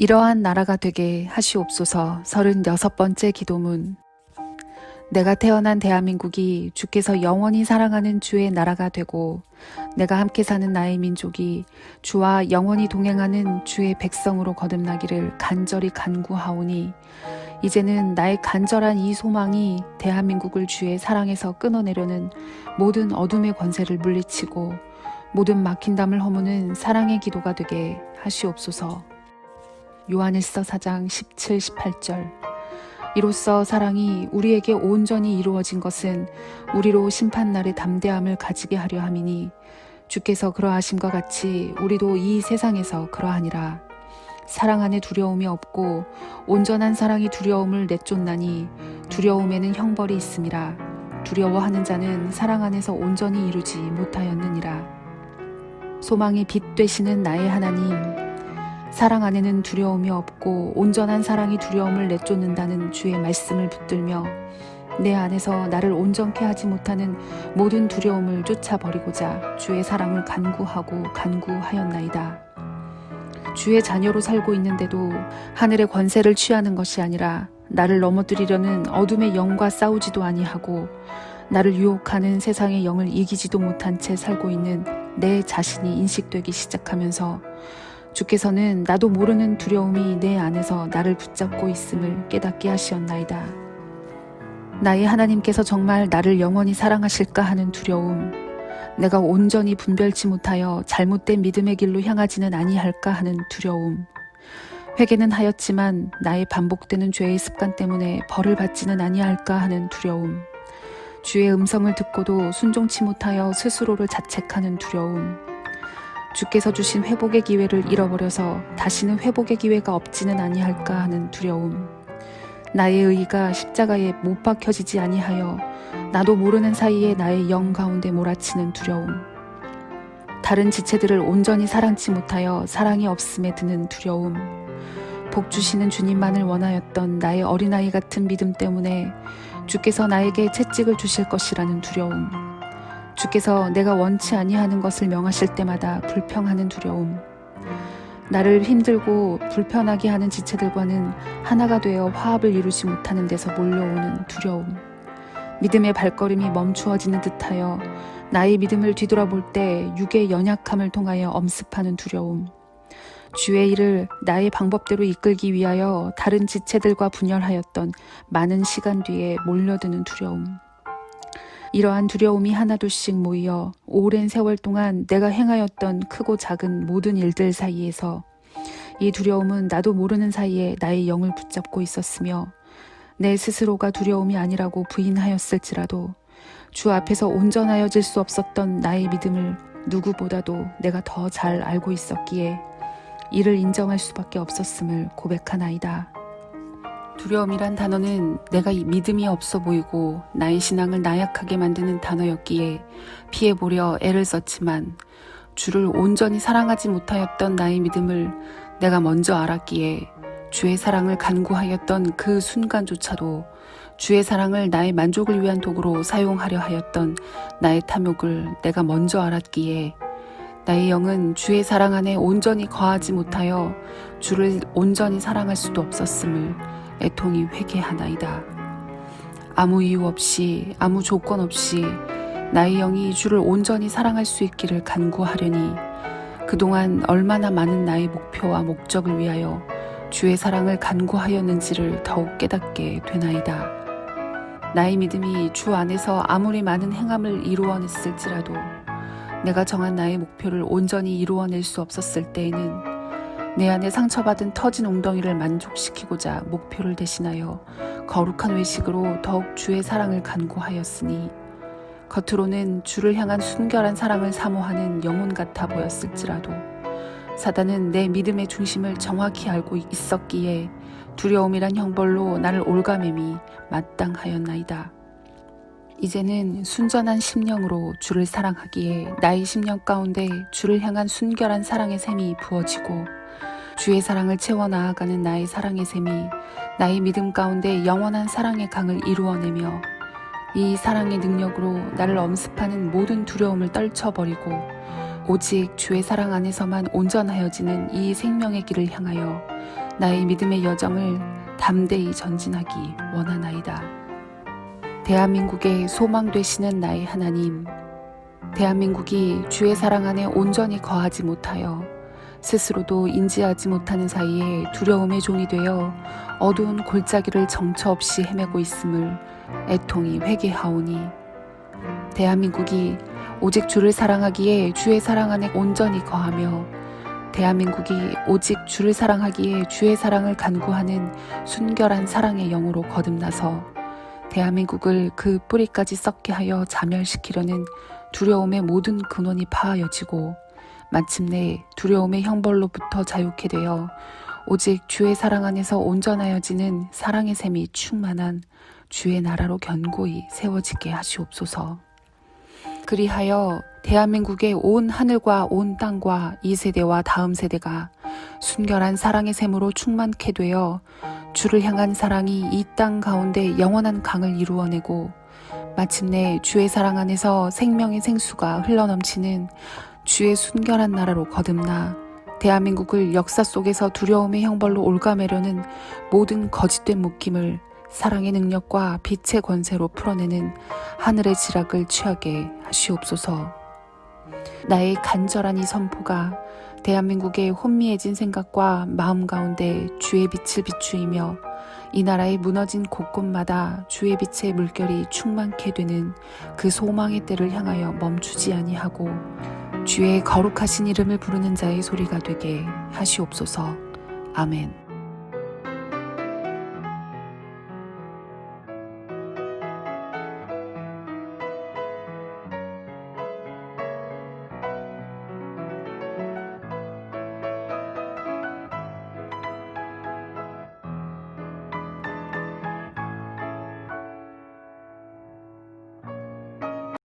이러한 나라가 되게 하시옵소서 36번째 기도문 내가 태어난 대한민국이 주께서 영원히 사랑하는 주의 나라가 되고 내가 함께 사는 나의 민족이 주와 영원히 동행하는 주의 백성으로 거듭나기를 간절히 간구하오니 이제는 나의 간절한 이 소망이 대한민국을 주의 사랑에서 끊어내려는 모든 어둠의 권세를 물리치고 모든 막힌 담을 허무는 사랑의 기도가 되게 하시옵소서. 요한일서 4장 17, 18절 이로써 사랑이 우리에게 온전히 이루어진 것은 우리로 심판날의 담대함을 가지게 하려 함이니 주께서 그러하심과 같이 우리도 이 세상에서 그러하니라. 사랑 안에 두려움이 없고 온전한 사랑이 두려움을 내쫓나니 두려움에는 형벌이 있음이라. 두려워하는 자는 사랑 안에서 온전히 이루지 못하였느니라. 소망이 빛 되시는 나의 하나님, 사랑 안에는 두려움이 없고 온전한 사랑이 두려움을 내쫓는다는 주의 말씀을 붙들며 내 안에서 나를 온전케 하지 못하는 모든 두려움을 쫓아버리고자 주의 사랑을 간구하고 간구하였나이다. 주의 자녀로 살고 있는데도 하늘의 권세를 취하는 것이 아니라 나를 넘어뜨리려는 어둠의 영과 싸우지도 아니하고 나를 유혹하는 세상의 영을 이기지도 못한 채 살고 있는 내 자신이 인식되기 시작하면서 주께서는 나도 모르는 두려움이 내 안에서 나를 붙잡고 있음을 깨닫게 하시었나이다. 나의 하나님께서 정말 나를 영원히 사랑하실까 하는 두려움, 내가 온전히 분별치 못하여 잘못된 믿음의 길로 향하지는 아니할까 하는 두려움, 회개는 하였지만 나의 반복되는 죄의 습관 때문에 벌을 받지는 아니할까 하는 두려움, 주의 음성을 듣고도 순종치 못하여 스스로를 자책하는 두려움, 주께서 주신 회복의 기회를 잃어버려서 다시는 회복의 기회가 없지는 아니할까 하는 두려움. 나의 의가 십자가에 못 박혀지지 아니하여 나도 모르는 사이에 나의 영 가운데 몰아치는 두려움. 다른 지체들을 온전히 사랑치 못하여 사랑이 없음에 드는 두려움. 복 주시는 주님만을 원하였던 나의 어린아이 같은 믿음 때문에 주께서 나에게 채찍을 주실 것이라는 두려움. 주께서 내가 원치 아니하는 것을 명하실 때마다 불평하는 두려움. 나를 힘들고 불편하게 하는 지체들과는 하나가 되어 화합을 이루지 못하는 데서 몰려오는 두려움. 믿음의 발걸음이 멈추어지는 듯하여 나의 믿음을 뒤돌아볼 때 육의 연약함을 통하여 엄습하는 두려움. 주의 일을 나의 방법대로 이끌기 위하여 다른 지체들과 분열하였던 많은 시간 뒤에 몰려드는 두려움. 이러한 두려움이 하나둘씩 모여 오랜 세월 동안 내가 행하였던 크고 작은 모든 일들 사이에서 이 두려움은 나도 모르는 사이에 나의 영을 붙잡고 있었으며 내 스스로가 두려움이 아니라고 부인하였을지라도 주 앞에서 온전하여질 수 없었던 나의 믿음을 누구보다도 내가 더 잘 알고 있었기에 이를 인정할 수밖에 없었음을 고백하나이다. 두려움이란 단어는 내가 이 믿음이 없어 보이고 나의 신앙을 나약하게 만드는 단어였기에 피해보려 애를 썼지만 주를 온전히 사랑하지 못하였던 나의 믿음을 내가 먼저 알았기에 주의 사랑을 간구하였던 그 순간조차도 주의 사랑을 나의 만족을 위한 도구로 사용하려 하였던 나의 탐욕을 내가 먼저 알았기에 나의 영은 주의 사랑 안에 온전히 거하지 못하여 주를 온전히 사랑할 수도 없었음을 애통이 회개하나이다. 아무 이유 없이 아무 조건 없이 나의 영이 주를 온전히 사랑할 수 있기를 간구하려니 그동안 얼마나 많은 나의 목표와 목적을 위하여 주의 사랑을 간구하였는지를 더욱 깨닫게 되나이다. 나의 믿음이 주 안에서 아무리 많은 행함을 이루어냈을지라도 내가 정한 나의 목표를 온전히 이루어낼 수 없었을 때에는 내 안에 상처받은 터진 웅덩이를 만족시키고자 목표를 대신하여 거룩한 외식으로 더욱 주의 사랑을 간구하였으니 겉으로는 주를 향한 순결한 사랑을 사모하는 영혼 같아 보였을지라도 사단은 내 믿음의 중심을 정확히 알고 있었기에 두려움이란 형벌로 나를 올가매미 마땅하였나이다. 이제는 순전한 심령으로 주를 사랑하기에 나의 심령 가운데 주를 향한 순결한 사랑의 샘이 부어지고 주의 사랑을 채워 나아가는 나의 사랑의 샘이 나의 믿음 가운데 영원한 사랑의 강을 이루어내며 이 사랑의 능력으로 나를 엄습하는 모든 두려움을 떨쳐버리고 오직 주의 사랑 안에서만 온전하여지는 이 생명의 길을 향하여 나의 믿음의 여정을 담대히 전진하기 원하나이다. 대한민국의 소망 되시는 나의 하나님, 대한민국이 주의 사랑 안에 온전히 거하지 못하여 스스로도 인지하지 못하는 사이에 두려움의 종이 되어 어두운 골짜기를 정처 없이 헤매고 있음을 애통이 회개하오니 대한민국이 오직 주를 사랑하기에 주의 사랑 안에 온전히 거하며 대한민국이 오직 주를 사랑하기에 주의 사랑을 간구하는 순결한 사랑의 영으로 거듭나서 대한민국을 그 뿌리까지 썩게 하여 자멸시키려는 두려움의 모든 근원이 파하여지고 마침내 두려움의 형벌로부터 자유케 되어 오직 주의 사랑 안에서 온전하여지는 사랑의 샘이 충만한 주의 나라로 견고히 세워지게 하시옵소서. 그리하여 대한민국의 온 하늘과 온 땅과 이 세대와 다음 세대가 순결한 사랑의 샘으로 충만케 되어 주를 향한 사랑이 이 땅 가운데 영원한 강을 이루어내고 마침내 주의 사랑 안에서 생명의 생수가 흘러넘치는 주의 순결한 나라로 거듭나 대한민국을 역사 속에서 두려움의 형벌로 올가매려는 모든 거짓된 묶임을 사랑의 능력과 빛의 권세로 풀어내는 하늘의 지락을 취하게 하시옵소서. 나의 간절한 이 선포가 대한민국의 혼미해진 생각과 마음 가운데 주의 빛을 비추이며 이 나라의 무너진 곳곳마다 주의 빛의 물결이 충만케 되는 그 소망의 때를 향하여 멈추지 아니하고 주의 거룩하신 이름을 부르는 자의 소리가 되게 하시옵소서. 아멘.